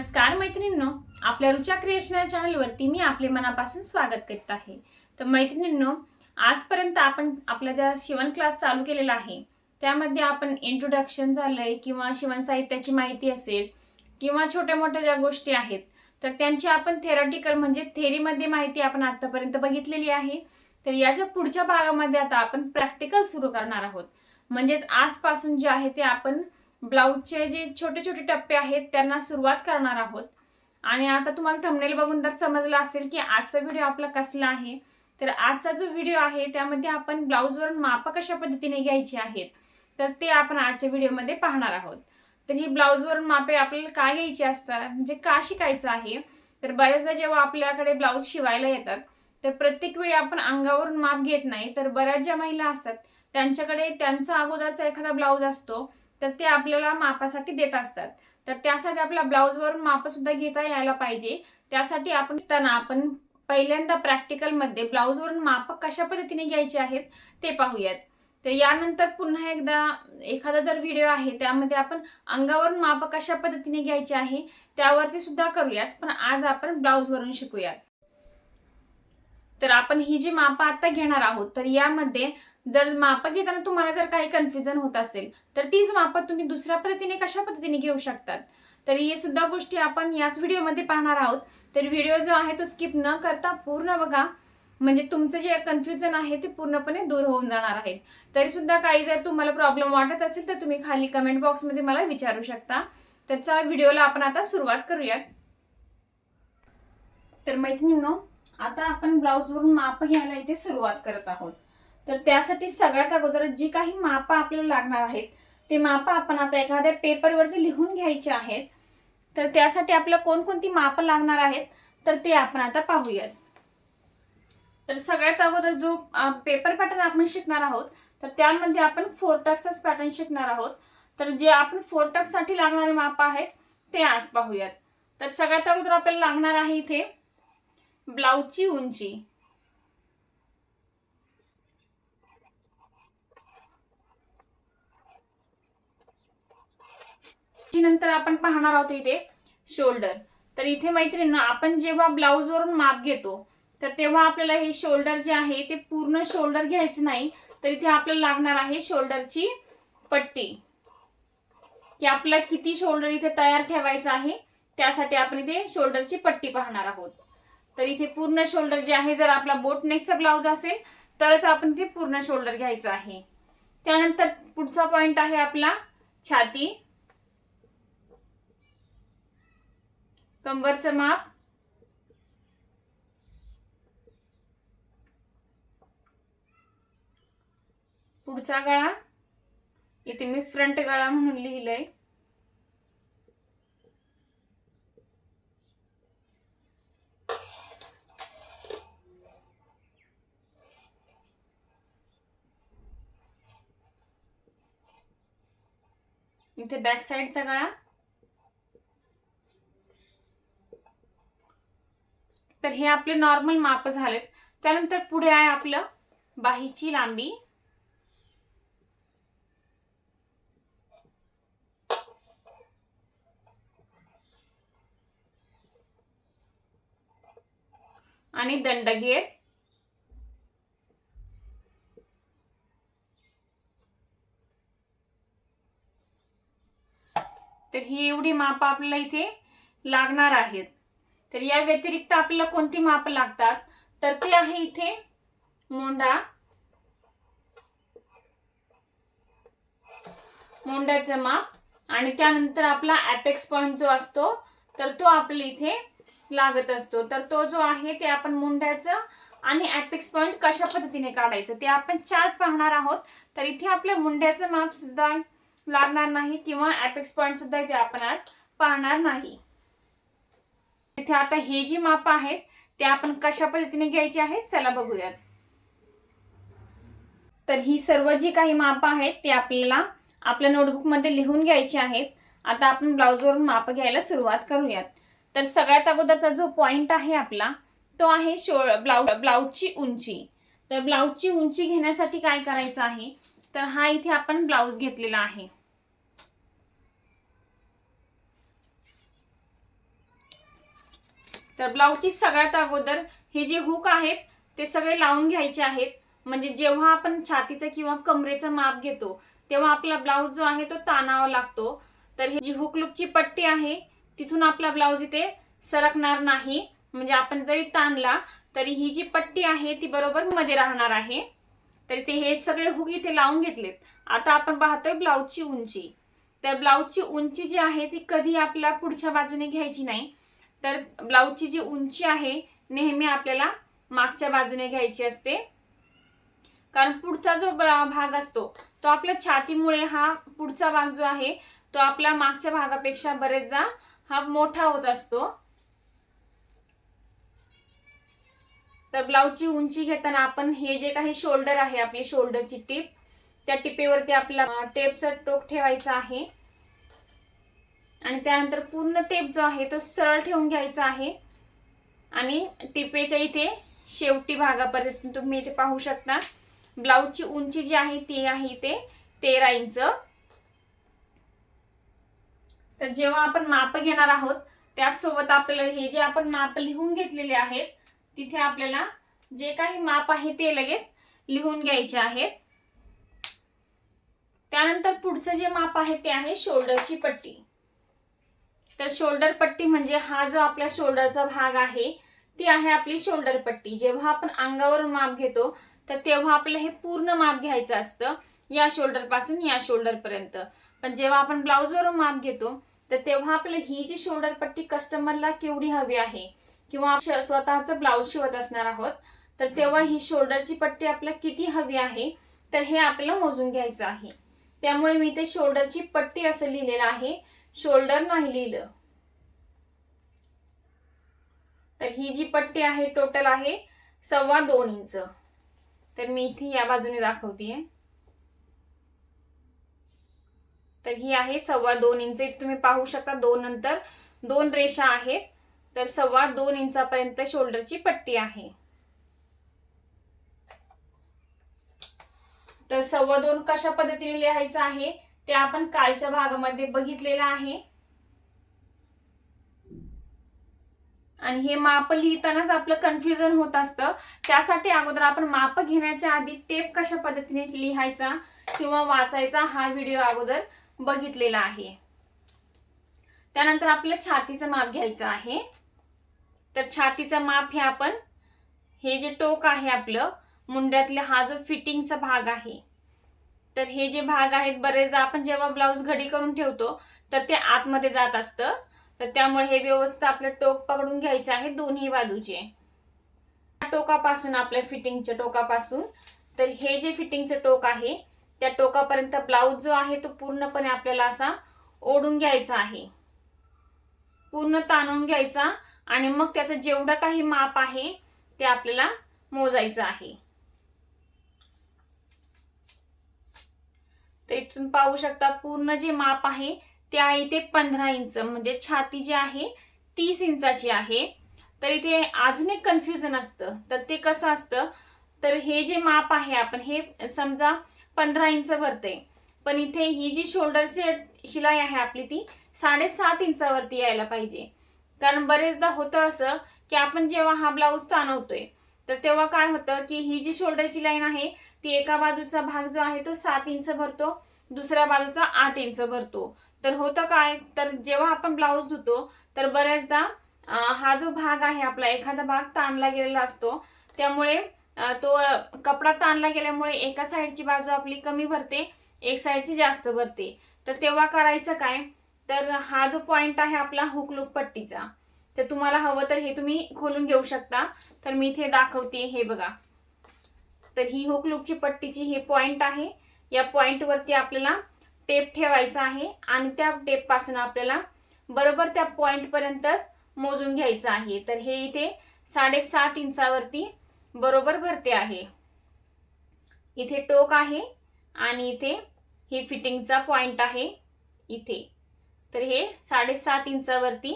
नमस्कार मैत्रिणींनो आपल्या रुचा क्रिएशनल चॅनलवरती मी आपले मनापासून स्वागत करत आहे. तर मैत्रिणींनो आजपर्यंत आपण आपला ज्या शिवण क्लास चालू केलेला आहे त्यामध्ये आपण इंट्रोडक्शन झालंय किंवा शिवण साहित्याची माहिती असेल किंवा छोट्या मोठ्या ज्या गोष्टी आहेत तर त्यांची आपण थेरॉटिकल म्हणजे थेरीमध्ये माहिती आपण आतापर्यंत बघितलेली आहे. तर याच्या पुढच्या भागामध्ये आता आपण प्रॅक्टिकल सुरू करणार आहोत. म्हणजेच आजपासून जे आहे ते आपण ब्लाऊजचे जे छोटे छोटे टप्पे आहेत त्यांना सुरुवात करणार आहोत. आणि आता तुम्हाला थंबनेल बघून तर समजलं असेल की आजचा व्हिडिओ आपला कसला आहे. तर आजचा जो व्हिडिओ आहे त्यामध्ये आपण ब्लाऊजवरून मापं कशा पद्धतीने घ्यायची आहेत तर ते आपण आजच्या व्हिडिओमध्ये पाहणार आहोत. तर ही ब्लाऊजवरून मापे आपल्याला काय घ्यायची असतात म्हणजे का शिकायचं आहे? तर बऱ्याचदा जेव्हा आपल्याकडे ब्लाऊज शिवायला येतात तर प्रत्येक वेळी आपण अंगावरून माप घेत नाही. तर बऱ्याच ज्या महिला असतात त्यांच्याकडे त्यांचा अगोदरचा एखादा ब्लाऊज असतो तर ते आपल्याला मापासाठी देत असतात. तर त्यासाठी आपल्या ब्लाऊजवरून माप सुद्धा घेता यायला पाहिजे. त्यासाठी आपण त्यांना आपण पहिल्यांदा प्रॅक्टिकलमध्ये ब्लाऊजवरून माप कशा पद्धतीने घ्यायचे आहेत ते पाहूयात. तर यानंतर पुन्हा एकदा एखादा जर व्हिडिओ आहे त्यामध्ये आपण अंगावरून माप कशा पद्धतीने घ्यायचे आहे त्यावरती सुद्धा करूयात. पण आज आपण ब्लाऊजवरून शिकूयात. तर आपण ही जी माप आता घेणार आहोत तर यामध्ये जर मापं घेताना तुम्हाला जर काही कन्फ्युजन होत असेल तर तीच मापं तुम्ही दुसऱ्या पद्धतीने कशा पद्धतीने घेऊ शकतात? तर हे सुद्धा गोष्टी आपण याच व्हिडिओमध्ये पाहणार आहोत. तर व्हिडिओ जो आहे तो स्किप न करता पूर्ण बघा. म्हणजे तुमचं जे कन्फ्युजन आहे ते पूर्णपणे दूर होऊन जाणार आहे. तरी सुद्धा काही जर तुम्हाला प्रॉब्लेम वाटत असेल तर तुम्ही खाली कमेंट बॉक्समध्ये मला विचारू शकता. तर चला व्हिडिओला आपण आता सुरुवात करूयात. तर मैत्रिणींनो आता आपण ब्लाऊजवरून माप घ्यायला इथे सुरुवात करत आहोत. तर त्यासाठी सगळ्यात अगोदर जी काही मापं आपल्याला लागणार आहेत ते मापं आपण आता एखाद्या पेपरवरती लिहून घ्यायचे आहेत. तर त्यासाठी आपल्याला कोणकोणती मापं लागणार आहेत तर ते आपण आता पाहूयात. तर सगळ्यात अगोदर जो पेपर पॅटर्न आपण शिकणार आहोत तर त्यामध्ये आपण फोर टक्सच पॅटर्न शिकणार आहोत. तर जे आपण फोर टक्ससाठी लागणारे माप आहेत ते आज पाहूयात. तर सगळ्यात अगोदर आपल्याला लागणार आहे इथे ब्लाऊजची उंची. नंतर आपण पाहणार आहोत इथे शोल्डर तर इथे मैत्रिणी आपण जेव्हा ब्लाऊजवरून माप घेतो तर तेव्हा आपल्याला हे शोल्डर जे आहे ते पूर्ण शोल्डर घ्यायचं नाही. तर इथे आपल्याला लागणार आहे शोल्डरची पट्टी. की आपल्याला किती शोल्डर इथे तयार ठेवायचं आहे त्यासाठी आपण इथे शोल्डरची पट्टी पाहणार आहोत. तर इथे पूर्ण शोल्डर जे आहे जर आपला बोट नेकचा ब्लाऊज असेल तरच आपण इथे पूर्ण शोल्डर घ्यायचं आहे. त्यानंतर पुढचा पॉइंट आहे आपला छाती. कंबरचं माप. पुढचा गळा. इथे मी फ्रंट गळा म्हणून लिहिलंय. इथे बॅक साईडचा गळा. तर हे आपले नॉर्मल माप झालेत. त्यानंतर पुढे आहे आपलं बाहीची लांबी. आणि दंडगेर तर ही एवढी माप आपल्याला इथे लागणार आहेत. तर या व्यतिरिक्त आपल्याला कोणती माप लागतात? तर ते आहे इथे मोंडा मोंढ्याचं माप. आणि त्यानंतर आपला ॲपेक्स पॉईंट जो असतो तर तो आपल्या इथे लागत असतो. तर तो जो आहे ते आपण मुंड्याचं आणि ॲपेक्स पॉईंट कशा पद्धतीने काढायचं? ते आपण चार्ट पाहणार आहोत. तर इथे आपल्या मुंड्याचं माप सुद्धा लागणार नाही किंवा ॲपेक्स पॉईंट सुद्धा इथे आपण आज पाहणार नाही. इथे आता हे जी माप आहेत ते आपण कशा पद्धतीने घ्यायचे आहेत चला बघूयात. तर ही सर्व जी काही माप आहेत ते आपल्याला आपल्या नोटबुकमध्ये लिहून घ्यायची आहेत. आता आपण ब्लाऊजवरून माप घ्यायला सुरुवात करूयात. तर सगळ्यात अगोदरचा जो पॉईंट आहे आपला तो आहे शो ब्लाऊज ब्लाऊजची उंची. तर ब्लाऊजची उंची घेण्यासाठी काय करायचं आहे? तर हा इथे आपण ब्लाऊज घेतलेला आहे. तर ब्लाऊजची सगळ्यात अगोदर हे जे हुक आहेत ते सगळे लावून घ्यायचे आहेत. म्हणजे जेव्हा आपण छातीचं किंवा कमरेचं माप घेतो तेव्हा आपला ब्लाऊज जो आहे तो ताणावा लागतो. तर ही जी हुकलुकची पट्टी आहे तिथून आपला ब्लाऊज इथे सरकणार नाही. म्हणजे आपण जरी ताणला तरी ही जी पट्टी आहे ती बरोबर मध्ये राहणार आहे. तर ते हे सगळे हुक इथे लावून घेतलेत. आता आपण पाहतोय ब्लाऊजची उंची. तर ब्लाऊजची उंची जी आहे ती कधी आपल्याला पुढच्या बाजूने घ्यायची नाही. तर ब्लाऊजची जी उंची आहे नेहमी आपल्याला मागच्या बाजूने घ्यायची असते. कारण पुढचा जो भाग असतो तो आपल्या छातीमुळे हा पुढचा भाग जो आहे तो आपल्या मागच्या भागापेक्षा बरेचदा हा मोठा होत असतो. तर ब्लाऊजची उंची घेताना आपण हे जे काही शोल्डर आहे आपली शोल्डरची टिप त्या टिपेवरती आपला टेपचा टोक ठेवायचा आहे. आणि त्यानंतर पूर्ण टेप जो आहे तो सरळ ठेवून घ्यायचा आहे. आणि टिपेच्या इथे शेवटी भागापर्यंत तुम्ही इथे पाहू शकता. ब्लाऊजची उंची जी आहे ती आहे इथे तेरा इंच. तर जेव्हा आपण माप घेणार आहोत त्याचसोबत आपल्याला हे जे आपण माप लिहून घेतलेले आहेत तिथे आपल्याला जे काही माप आहे ते लगेच लिहून घ्यायचे आहेत. त्यानंतर पुढचं जे माप आहे ते आहे शोल्डरची पट्टी. तर शोल्डर पट्टी म्हणजे हा जो आपल्या शोल्डरचा भाग आहे ती आहे आपली शोल्डर पट्टी. जेव्हा आपण अंगावरून माप घेतो तर तेव्हा आपल्याला हे पूर्ण माप घ्यायचं असतं या शोल्डरपासून या शोल्डर पर्यंत. पण जेव्हा आपण ब्लाऊजवरून माप घेतो तर तेव्हा आपल्याला ही जी शोल्डर पट्टी कस्टमरला केवढी हवी आहे किंवा स्वतःच स्वतःचं ब्लाऊज शिवत असणार आहोत तर तेव्हा ही शोल्डरची पट्टी आपल्याला किती हवी आहे तर हे आपल्याला मोजून घ्यायचं आहे. त्यामुळे मी ते शोल्डरची पट्टी असं लिहिलेलं आहे. शोल्डर नाही लिहिलं. तर ही जी पट्टी आहे टोटल आहे सव्वा दोन इंच. तर मी इथे या बाजूने दाखवतीये. तर ही आहे सव्वा दोन इंच. इथे तुम्ही पाहू शकता दोन नंतर दोन रेषा आहेत. तर सव्वा दोन इंचापर्यंत शोल्डरची पट्टी आहे. तर सव्वा दोन कशा पद्धतीने लिहायचं आहे? ते आपण कालच्या भागामध्ये बघितलेलं आहे. आणि हे माप लिहितानाच आपलं कन्फ्युजन होत असतं. त्यासाठी अगोदर आपण माप घेण्याच्या आधी टेप कशा पद्धतीने लिहायचा किंवा वाचायचा हा व्हिडिओ अगोदर बघितलेला आहे. त्यानंतर आपलं छातीचं माप घ्यायचं आहे. तर छातीचं माप हे आपण हे जे टोक आहे आपलं मुंड्यातले हा जो फिटिंगचा भाग आहे तर हे जे भाग आहेत बरेचदा आपण जेव्हा ब्लाऊज घडी करून ठेवतो तर ते आतमध्ये जात असतं. तर त्यामुळे हे व्यवस्थित आपलं टोक पकडून घ्यायचं आहे दोन्ही बाजूचे. टोकापासून आपल्या फिटिंगच्या टोकापासून. तर हे जे फिटिंगचं टोक आहे त्या टोकापर्यंत ब्लाऊज जो आहे तो पूर्णपणे आपल्याला असा ओढून घ्यायचा आहे. पूर्ण ताणून घ्यायचा आणि मग त्याचं जेवढं काही माप आहे ते आपल्याला मोजायचं आहे. तर इथून पाहू शकता. पूर्ण जे माप आहे ते आहे ते पंधरा इंच. म्हणजे छाती जी आहे तीस इंचाची आहे. तर इथे अजून एक कन्फ्युजन असतं. तर ते कसं असतं? तर हे जे माप आहे आपण हे समजा पंधरा इंच भरते. पण इथे ही जी शोल्डरची शिलाई आहे आपली ती साडेसात इंचावरती यायला पाहिजे. कारण बरेचदा होतं असं की आपण जेव्हा हा ब्लाऊज ताणवतोय तर तेव्हा काय होतं की ही जी शोल्डरची लाईन आहे ती एका बाजूचा भाग जो आहे तो सात इंच भरतो दुसऱ्या बाजूचा आठ इंच भरतो. तर होतं काय? तर जेव्हा आपण ब्लाऊज धुतो तर बऱ्याचदा हा जो भाग आहे आपला एखादा भाग ताणला गेलेला असतो. त्यामुळे तो कपडा ताणला गेल्यामुळे एका साईडची बाजू आपली कमी भरते एक साईडची जास्त भरते. तर तेव्हा करायचं काय? तर हा जो पॉईंट आहे आपला हुकलूक पट्टीचा. तर तुम्हाला हवं तर हे तुम्ही खोलून घेऊ शकता. तर मी इथे दाखवते हे बघा. तर ही हुकलूकची पट्टीची हे पॉइंट आहे. या पॉइंट वरती आपल्याला टेप ठेवायचा आहे आणि त्या टेपपासून आपल्याला बरोबर त्या पॉइंटपर्यंतच मोजून घ्यायचं आहे. तर हे इथे साडेसात इंचावरती बरोबर भरते आहे. इथे टोक आहे आणि इथे ही फिटिंगचा पॉइंट आहे. इथे. तर हे साडेसात इंचावरती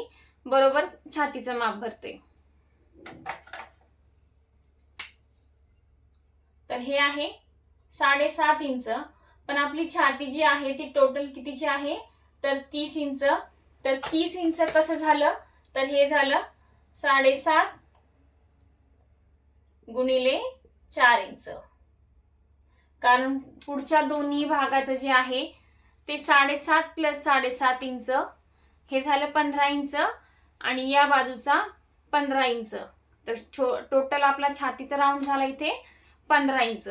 बरोबर? छातीचं माप भरते. तर हे आहे साडेसात इंच. पण आपली छाती जी आहे ती टोटल कितीची आहे? तर तीस इंच. तर तीस इंच कसं झालं? तर हे झालं साडेसात गुणिले चार इंच. कारण पुढच्या दोन्ही भागाचं जे आहे ते साडेसात प्लस साडेसात इंच. हे झालं पंधरा इंच. आणि या बाजूचा पंधरा इंच. तर टोटल आपला छातीचा राऊंड झाला इथे पंधरा इंच.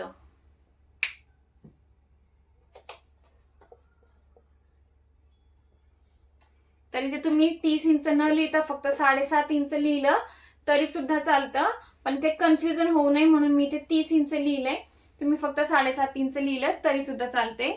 तर इथे तुम्ही तीस इंच न लिहिता फक्त साडेसात इंच लिहिलं तरी सुद्धा चालतं. पण ते कन्फ्युजन होऊ नये म्हणून मी इथे तीस इंच लिहिलंय. तुम्ही फक्त साडेसात इंच लिहिलं तरी सुद्धा चालते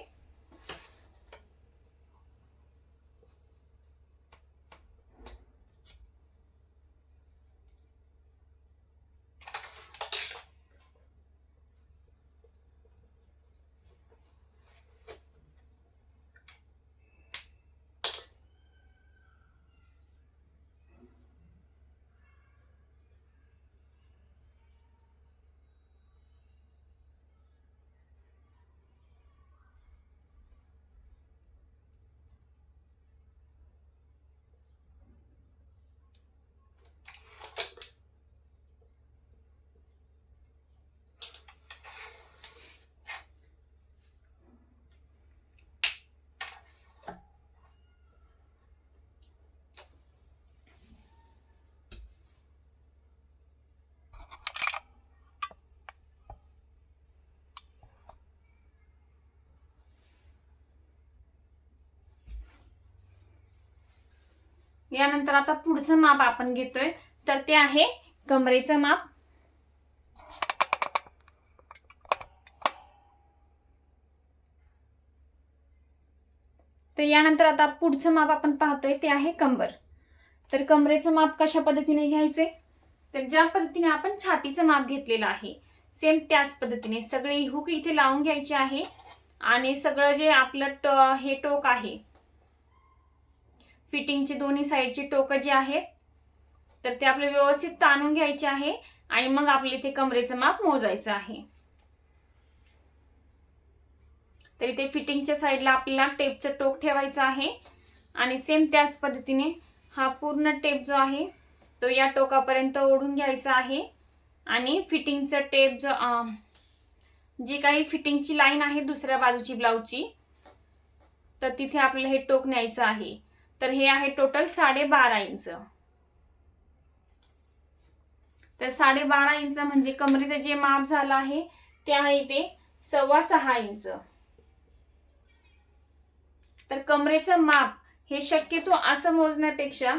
यानंतर आता पुढचं माप आपण घेतोय. तर ते आहे कमरेचं माप. तर यानंतर आता पुढचं माप आपण पाहतोय ते आहे कंबर. तर कमरेचं माप कशा पद्धतीने घ्यायचे? तर ज्या पद्धतीने आपण छातीचं माप घेतलेलं आहे सेम त्याच पद्धतीने सगळे हुक इथे लावून घ्यायचे आहे. आणि सगळं जे आपलं ट हे टोक आहे फिटिंगची दोन्ही साईडची टोकं जी आहेत तर ते आपलं व्यवस्थित ताणून घ्यायचे आहे आणि मग आपले इथे कमरेचं माप मोजायचं आहे. तर इथे फिटिंगच्या साईडला आपल्याला टेपचं टोक ठेवायचं आहे आणि सेम त्याच पद्धतीने हा पूर्ण टेप जो आहे तो या टोकापर्यंत ओढून घ्यायचा आहे आणि फिटिंगचं टेप जो जी काही फिटिंगची लाईन आहे दुसऱ्या बाजूची ब्लाऊजची तर तिथे आपल्याला हे टोक न्यायचं आहे. तर हे आहे टोटल साडेबारा इंच. तर साडेबारा इंच म्हणजे कमरेचं जे माप झालं आहे ते आहे ते सव्वा सहा इंच. तर कमरेचं माप हे शक्यतो असं मोजण्यापेक्षा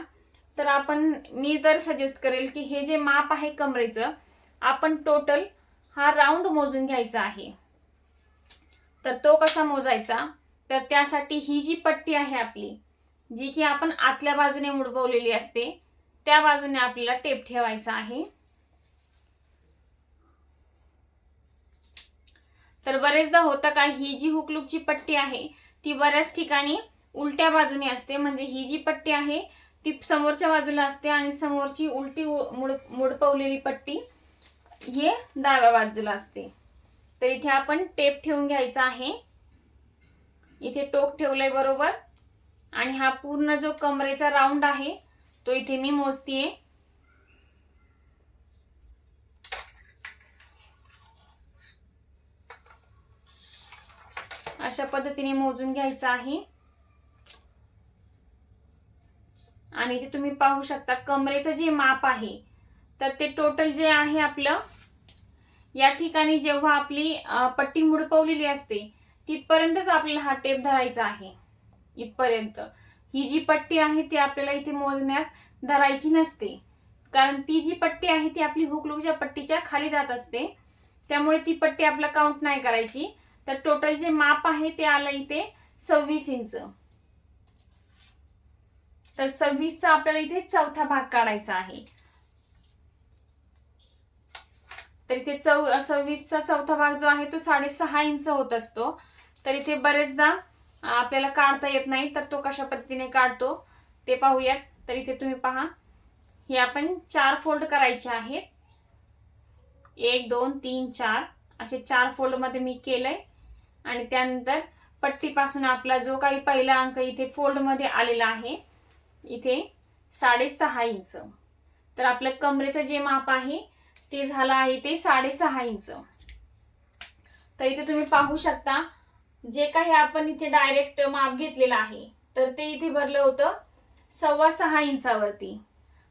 तर आपण मी तर सजेस्ट करेल की हे जे माप आहे कमरेचं आपण टोटल हा राऊंड मोजून घ्यायचा आहे. तर तो कसा मोजायचा? तर त्यासाठी ही जी पट्टी आहे आपली जी की आपण आतल्या बाजूने मुडपवलेली असते त्या बाजूने आपल्याला टेप ठेवायचा आहे. तर बरेचदा होतं का ही जी हुकलूकची पट्टी आहे ती बऱ्याच ठिकाणी उलट्या बाजूने असते. म्हणजे ही जी पट्टी आहे ती समोरच्या बाजूला असते आणि समोरची उलटी मुड मुडपवलेली पट्टी हे डाव्या बाजूला असते. तर इथे आपण टेप ठेवून घ्यायचा आहे. इथे टोक ठेवलंय बरोबर. आणि हा पूर्ण जो कमरेचा राऊंड आहे तो इथे मी मोजतीये. अशा पद्धतीने मोजून घ्यायचं आहे. आणि इथे तुम्ही पाहू शकता कमरेचं जे माप आहे तर ते टोटल जे आहे आपलं या ठिकाणी जेव्हा आपली पट्टी मुडपवलेली असते तिथपर्यंतच आपल्याला हा टेप धरायचा आहे. इथपर्यंत. ही जी पट्टी आहे ती आपल्याला इथे मोजण्यात धरायची नसते. कारण ती जी पट्टी आहे ती आपली हुकलूकच्या पट्टीच्या खाली जात असते. त्यामुळे ती पट्टी आपला काउंट नाही करायची. तर टोटल जे माप आहे ते आलं इथे सव्वीस इंच. तर सव्वीसचा आपल्याला इथे चौथा भाग काढायचा आहे. तर इथे चौ सव्वीसचा चौथा भाग जो आहे तो साडेसहा इंच होत असतो. तर इथे बरेचदा आपल्याला काढता येत नाही तर तो कशा पद्धतीने काढतो ते पाहूयात. तर इथे तुम्ही पहा. हे आपण चार फोल्ड करायचे आहेत. एक दोन तीन चार. असे चार फोल्डमध्ये मी केलंय. आणि त्यानंतर पट्टीपासून आपला जो काही पहिला अंक इथे फोल्डमध्ये आलेला आहे इथे साडेसहा इंच. तर आपलं कमरेचं जे माप आहे ते झालं आहे ते साडेसहा इंच. तर इथे तुम्ही पाहू शकता जे काही आपण इथे डायरेक्ट माप घेतलेलं आहे तर ते इथे भरलं होतं सव्वा सहा इंचावरती.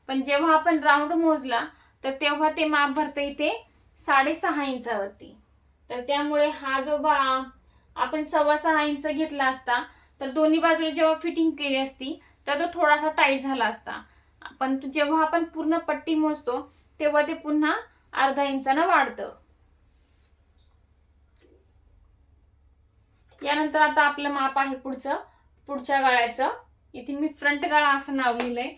पण जेव्हा आपण राऊंड मोजला तर तेव्हा ते माप भरतं इथे साडेसहा इंचावरती. तर त्यामुळे हा जो बा आपण सव्वा सहा इंच घेतला असता तर दोन्ही बाजूला जेव्हा फिटिंग केली असती तर तो थोडासा टाईट झाला असता. पण जेव्हा आपण पूर्ण पट्टी मोजतो तेव्हा ते पुन्हा अर्धा इंचानं वाढतं. यानंतर आता आपलं माप आहे पुढचं पुढच्या गाळ्याचं. इथे मी फ्रंट गाळा असं नाव लिहिलंय.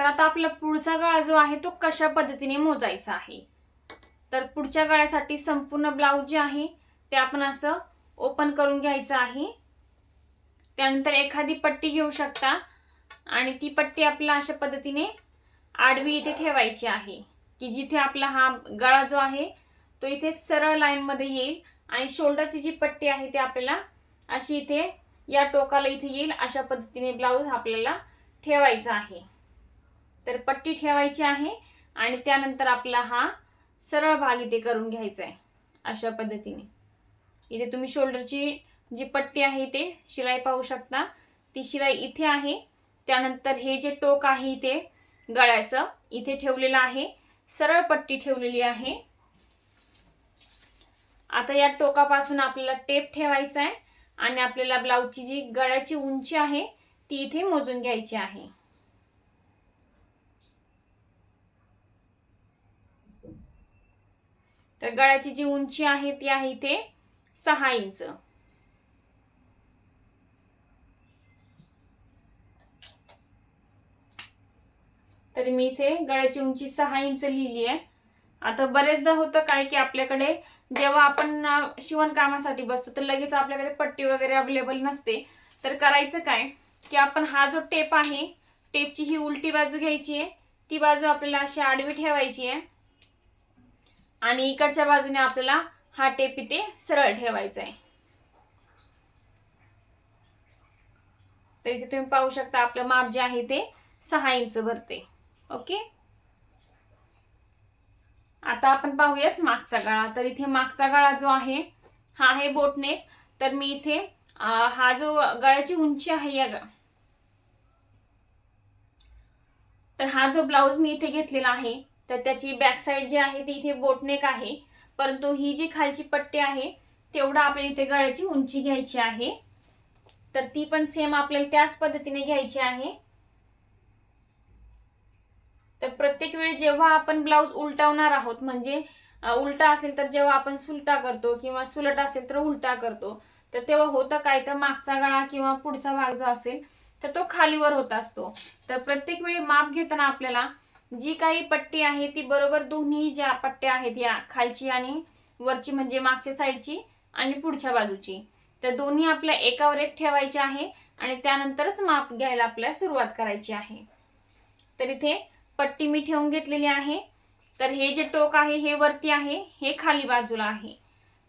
तर आता आपला पुढचा गाळा जो आहे तो कशा पद्धतीने मोजायचा आहे? तर पुढच्या गळ्यासाठी संपूर्ण ब्लाऊज जे आहे ते आपण असं ओपन करून घ्यायचं आहे. त्यानंतर एखादी पट्टी घेऊ शकता आणि ती पट्टी आपला अशा पद्धतीने आडवी इथे ठेवायची आहे की जिथे आपला हा गळा जो आहे तो इथे सरळ लाईनमध्ये येईल आणि शोल्डरची जी पट्टी आहे ती आपल्याला अशी इथे या टोकाला इथे येईल अशा पद्धतीने ब्लाऊज आपल्याला ठेवायचा आहे. तर पट्टी ठेवायची आहे आणि त्यानंतर आपला हा सरळ भाग इथे करून घ्यायचा आहे अशा पद्धतीने. इथे तुम्ही शोल्डरची जी पट्टी आहे ते शिलाई पाहू शकता. ती शिलाई इथे आहे. त्यानंतर हे जे टोक आहे इथे गळ्याचं इथे ठेवलेलं आहे. सरळ पट्टी ठेवलेली आहे. आता या टोकापासून आपल्याला टेप ठेवायचा आहे आणि आपल्याला ब्लाऊजची जी गळ्याची उंची आहे ती इथे मोजून घ्यायची आहे. तर गळ्याची जी उंची आहे ती आहे इथे सहा इंच. तर मी इथे गळ्याची उंची सहा इंच लिहिली आहे. आता बरेचदा होतं काय की आपल्याकडे जेव्हा आपण शिवणकामासाठी बसतो तर लगेच आपल्याकडे पट्टी वगैरे अवेलेबल नसते. तर करायचं काय की आपण हा जो टेप आहे टेपची ही उलटी बाजू घ्यायची आहे. ती बाजू आपल्याला अशी आडवी ठेवायची आहे. आणि इकडच्या बाजूने आपल्याला हा टेप इथे सरळ ठेवायचा आहे तर इथे तुम्ही पाहू शकता आपलं माप जे आहे ते सहा इंच भरते. ओके? आता आपण पाहूयात मागचा गळा. तर इथे मागचा गळा जो आहे हा आहे बोटनेक तर मी इथे हा जो गळ्याची उंची आहे या ग- तर हा जो ब्लाऊज मी इथे घेतलेला आहे तर त्याची बॅक साईड जी आहे ती इथे बोटनेक आहे. परंतु ही जी खालची पट्टी आहे तेवढा आपल्याला इथे गळ्याची उंची घ्यायची आहे. तर ती पण सेम आपल्याला त्याच पद्धतीने घ्यायची आहे. तर प्रत्येक वेळी जेव्हा आपण ब्लाऊज उलटवणार आहोत म्हणजे उलटा असेल तर जेव्हा आपण सुलटा करतो किंवा सुलट असेल तर उलटा करतो तर तेव्हा होतं काय? तर मागचा गळा किंवा पुढचा भाग जो असेल तर तो खालीवर होत असतो. तर प्रत्येक वेळी माप घेताना आपल्याला जी काही पट्टी आहे ती बरोबर दोन्ही ज्या पट्ट्या आहेत या खालची आणि वरची म्हणजे मागच्या साईडची आणि पुढच्या बाजूची. तर दोन्ही आपल्या एकावर एक ठेवायचे आहे आणि त्यानंतरच माप घ्यायला आपल्याला सुरुवात करायची आहे. तर इथे पट्टी मी ठेवून घेतलेली आहे. तर हे जे टोक आहे हे वरती आहे हे खाली बाजूला आहे.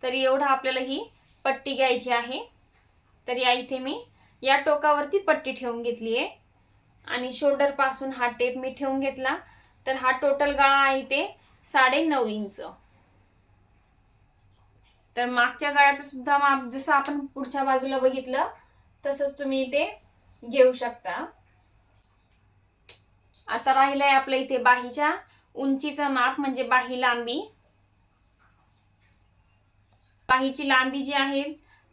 तर एवढं आपल्याला ही पट्टी घ्यायची आहे. तर या इथे मी या टोकावरती पट्टी ठेवून घेतली आहे आणि शोल्डरपासून हा टेप मी ठेवून घेतला. तर हा टोटल गळा आहे ते साडे नऊ इंच. तर मागच्या गळ्याचं सुद्धा माप जसं आपण पुढच्या बाजूला बघितलं तसंच तुम्ही इथे घेऊ शकता. आता राहिलंय आपल्या इथे बाहीच्या उंचीचं माप म्हणजे बाही लांबी. बाहीची लांबी जी आहे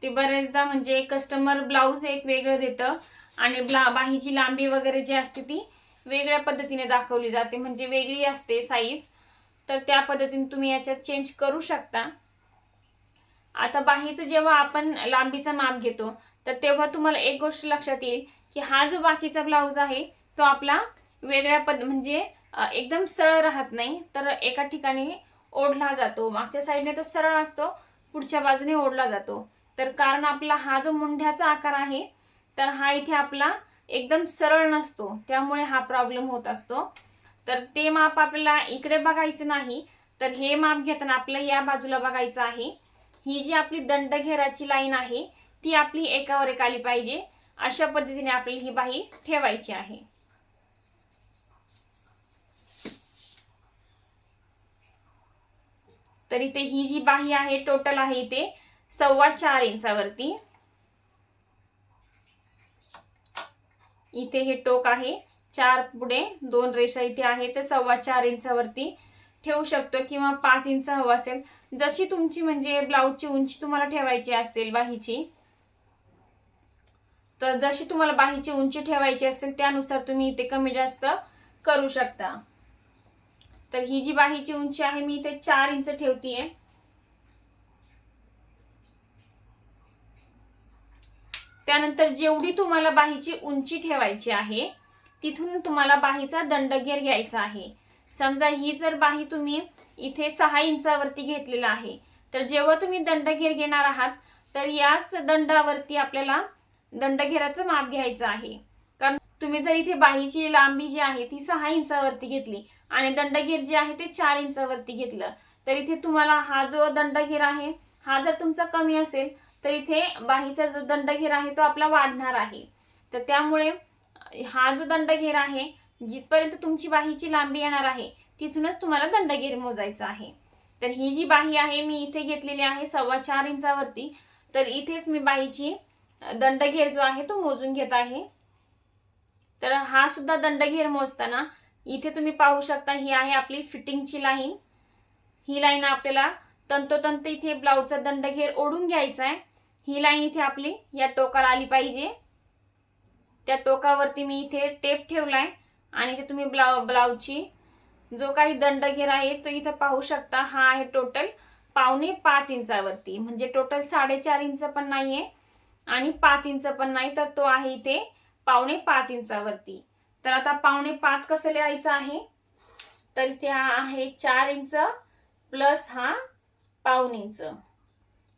ते बरेचदा म्हणजे कस्टमर ब्लाऊज एक वेगळं देतं आणि ब्ला बाहीची लांबी वगैरे जी असते ती वेगळ्या पद्धतीने दाखवली जाते. म्हणजे वेगळी असते साईज तर त्या पद्धतीने तुम्ही याच्यात चेंज करू शकता. आता बाहीचं जेव्हा आपण लांबीचा माप घेतो तर तेव्हा तुम्हाला एक गोष्ट लक्षात येईल की हा जो बाकीचा ब्लाऊज आहे तो आपला वेगळ्या पद म्हणजे एकदम सरळ राहत नाही. तर एका ठिकाणी ओढला जातो. मागच्या साईडने तो सरळ असतो पुढच्या बाजूने ओढला जातो. तर कारण आपला हा जो मुंढ्याचा आकार आहे तर हा इथे आपला एकदम सरळ नसतो. त्यामुळे हा प्रॉब्लेम होत असतो. तर ते माप आपल्याला इकडे बघायचं नाही तर हे माप घेताना आपल्याला या बाजूला बघायचं आहे. ही जी आपली दंडघेराची लाईन आहे ती आपली एकावर एक आली पाहिजे. अशा पद्धतीने आपली ही बाही ठेवायची आहे. तर इथे ही जी बाही आहे टोटल आहे इथे सव्वा चार इंचावरती. इथे हे टोक आहे. चार पुढे दोन रेषा इथे आहे तर सव्वा चार इंचावरती ठेवू शकतो किंवा पाच इंच हवं असेल. जशी तुमची म्हणजे ब्लाऊजची उंची तुम्हाला ठेवायची असेल बाहीची तर जशी तुम्हाला बाहीची उंची ठेवायची असेल त्यानुसार तुम्ही इथे कमी जास्त करू शकता. तर ही जी बाहीची उंची आहे मी इथे चार इंच ठेवतीये. त्यानंतर जेवढी तुम्हाला बाहीची उंची ठेवायची आहे तिथून तुम्हाला बाहीचा दंडगेर घ्यायचा आहे. समजा ही जर बाही तुम्ही इथे सहा इंचावरती घेतलेला आहे तर जेव्हा तुम्ही दंडघेर घेणार आहात तर याच दंडावरती आपल्याला दंडघेराचं माप घ्यायचं आहे. कारण तुम्ही जर इथे बाहीची लांबी जी आहे ती सहा इंचावरती घेतली आणि दंडघेर जे आहे ते चार इंचावरती घेतलं तर इथे तुम्हाला हा जो दंडघेर आहे हा जर तुमचा कमी असेल तर इथे बाहीचा जो दंडघेर आहे तो आपला वाढणार आहे. तर त्यामुळे हा जो दंडघेर आहे जिथपर्यंत तुमची बाहीची लांबी येणार आहे तिथूनच तुम्हाला दंडघेर मोजायचा आहे. तर ही जी बाही आहे मी इथे घेतलेली आहे सव्वा चार इंचावरती. तर इथेच मी बाहीची दंडघेर जो आहे तो मोजून घेत आहे. तर हा सुद्धा दंडघेर मोजताना इथे तुम्ही पाहू शकता ही आहे आपली फिटिंगची लाईन. ही लाईन आपल्याला तंतोतंत इथे ब्लाऊजचा दंडघेर ओढून घ्यायचा आहे. ही लाईन इथे आपली या टोकाला आली पाहिजे. त्या टोकावरती मी इथे टेप ठेवलाय आणि इथे तुम्ही ब्लाउ ब्लाऊजची जो काही दंडघेर आहे तो इथं पाहू शकता. हा आहे टोटल पावणे पाच इंचावरती. म्हणजे टोटल साडेचार इंच पण नाहीये आणि पाच इंच पण नाही तर तो आहे इथे पावणे पाच इंचावरती. तर आता पावणे पाच कसं लिहायचं आहे? तर इथे हा आहे चार इंच प्लस हा पाऊन इंच.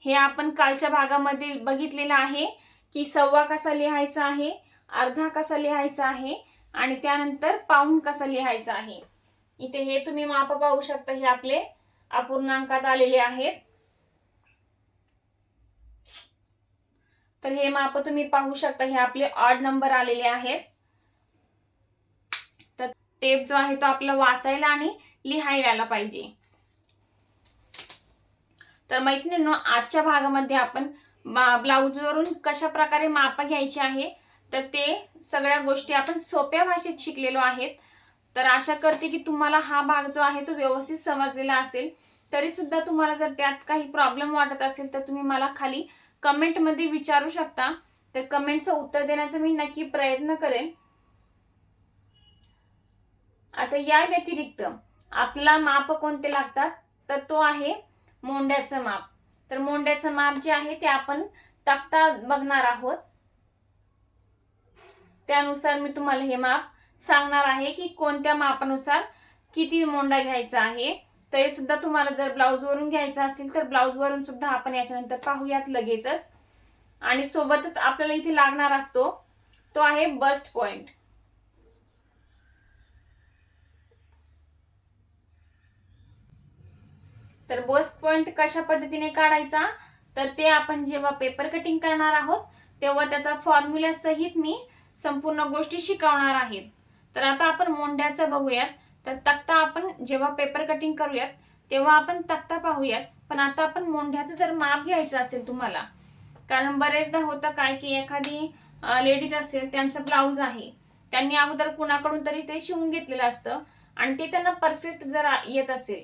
हे आपण कालच्या भागामध्ये बघितलेलं आहे की सव्वा कसा लिहायचा आहे अर्धा कसा लिहायचा आहे आणि त्यानंतर पाऊण कसा लिहायचा आहे. इथे हे तुम्ही माप पाहू शकता हे आपले अपूर्णांकात आलेले आहेत. तर हे माप तुम्ही पाहू शकता हे आपले ऑड नंबर आलेले आहेत. तर टेप जो आहे तो आपला वाचायला आणि लिहायला आला पाहिजे. तर मैत्रिणींनो आजच्या भागामध्ये आपण ब्लाऊजवरून कशा प्रकारे माप घ्यायची आहे तर ते सगळ्या गोष्टी आपण सोप्या भाषेत शिकलेलो आहेत. तर आशा करते की तुम्हाला हा भाग जो आहे तो व्यवस्थित समजलेला असेल. तरी सुद्धा तुम्हाला जर त्यात काही प्रॉब्लेम वाटत असेल तर तुम्ही मला खाली कमेंटमध्ये विचारू शकता. तर कमेंटचं उत्तर देण्याचा मी नक्की प्रयत्न करेन. आता या व्यतिरिक्त आपला माप कोणते लागतात? तर तो आहे मोंड्याचं माप. तर मोंड्याचं माप जे आहे ते आपण तक्ता बघणार आहोत. त्यानुसार मी तुम्हाला हे माप सांगणार आहे की कोणत्या मापानुसार किती मोंडा घ्यायचा आहे. तरी सुद्धा तुम्हाला जर ब्लाऊज वरून घ्यायचा असेल तर ब्लाऊज वरून सुद्धा आपण याच्यानंतर पाहूयात लगेचच. आणि सोबतच आपल्याला इथे लागणार असतो तो आहे बस्ट पॉइंट तर बस्ट पॉइंट कशा पद्धतीने काढायचा? तर ते आपण जेव्हा पेपर कटिंग करणार आहोत तेव्हा त्याचा फॉर्म्युला सहित मी संपूर्ण गोष्टी शिकवणार आहेत तर आता आपण मोंड्याचं बघूयात. तर तक्ता आपण जेव्हा पेपर कटिंग करूयात तेव्हा आपण तक्ता पाहूयात. पण आता आपण मोंढ्याचं जर माप घ्यायचं असेल तुम्हाला कारण बरेचदा होतं काय की एखादी लेडीज असेल त्यांचं ब्लाऊज आहे. त्यांनी अगोदर कुणाकडून तरी ते शिवून घेतलेलं असतं. आणि ते त्यांना परफेक्ट जर येत असेल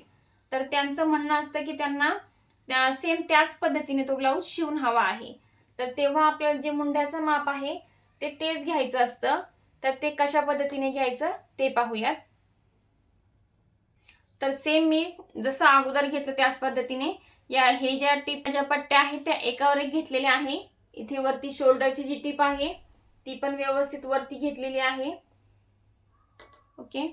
तर त्यांचं म्हणणं असतं की त्यांना सेम त्याच पद्धतीने तो ब्लाऊज शिवून हवा आहे. तर तेव्हा आपल्याला जे मुंड्याचं माप आहे ते तेच घ्यायचं असतं. तर ते कशा पद्धतीने घ्यायचं ते पाहूयात. तर सेम मी जसं अगोदर घेतलं त्याच पद्धतीने या हे ज्या टीप ज्या पट्ट्या आहेत त्या एकावर एक घेतलेल्या आहे. इथे वरती शोल्डरची जी टीप आहे ती पण व्यवस्थित वरती घेतलेली आहे. ओके.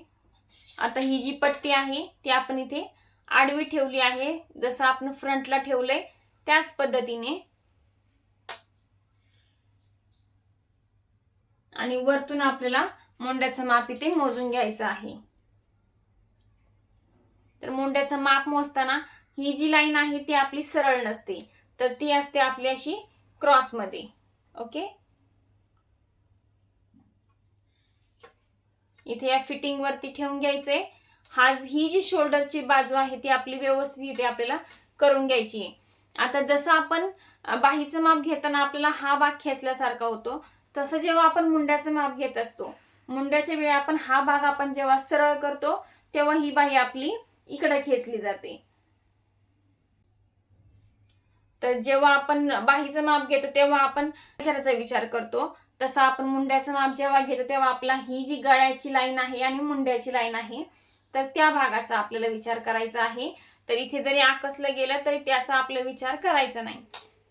आता ही जी पट्टी आहे ती आपण इथे आडवी ठेवली आहे. जसं आपण फ्रंटला ठेवलंय त्याच पद्धतीने. आणि वरतून आपल्याला मोंड्याचं माप इथे मोजून घ्यायचं आहे. तर मोंड्याचं माप मोजताना ही जी लाईन आहे ती आपली सरळ नसते. तर ती असते आपली अशी क्रॉसमध्ये. ओके? इथे या फिटिंग वरती ठेवून घ्यायचंय. हा ही जी शोल्डरची बाजू आहे ती आपली व्यवस्थित आपल्याला करून घ्यायची आहे. आता जसं आपण बाहीचं माप घेताना आपल्याला हा भाग खेचल्यासारखा होतो तसं जेव्हा आपण मुंड्याचं माप घेत असतो मुंड्याच्या वेळी आपण हा भाग आपण जेव्हा सरळ करतो तेव्हा ही बाही आपली इकडे खेचली जाते. तर जेव्हा आपण बाहीचं माप घेतो तेव्हा आपण घराचा विचार करतो. तसा आपण मुंड्याचं माप जेव्हा घेतो तेव्हा आपला ही जी गळ्याची लाईन आहे आणि मुंड्याची लाईन आहे तर त्या भागाचा आपल्याला विचार करायचा आहे. तर इथे जरी आकसलं गेलं तरी त्याचा आपल्याला विचार करायचा नाही.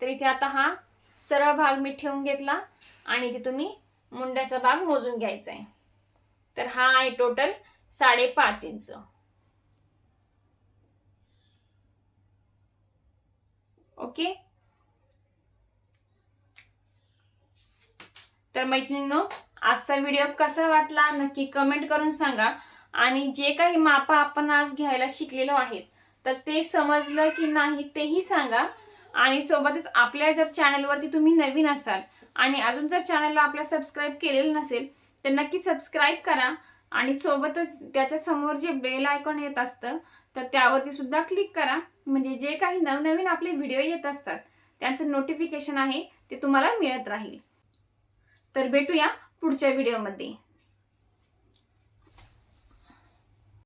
तर इथे आता हा सरळ भाग मी ठेवून घेतला आणि इथे तुम्ही मुंड्याचा भाग मोजून घ्यायचा आहे तर हा आहे टोटल साडेपाच इंच. ओके? तर मैत्रिणींनो आजचा व्हिडिओ कसा वाटला नक्की कमेंट करून सांगा. आणि जे काही माप आपण आज घ्यायला शिकलेलो आहेत तर ते समजलं की नाही तेही सांगा. आणि सोबतच आपल्या जर चॅनलवरती तुम्ही नवीन असाल आणि अजून जर चॅनलला आपल्या सबस्क्राईब केलेलं नसेल तर नक्की सबस्क्राईब करा. आणि सोबतच त्याच्यासमोर जे बेल आयकॉन येत असतं तर त्यावरती सुद्धा क्लिक करा. म्हणजे जे काही नवनवीन आपले व्हिडिओ येत असतात त्यांचं नोटिफिकेशन आहे ते तुम्हाला मिळत राहील. तर भेटूया पुढच्या व्हिडिओमध्ये.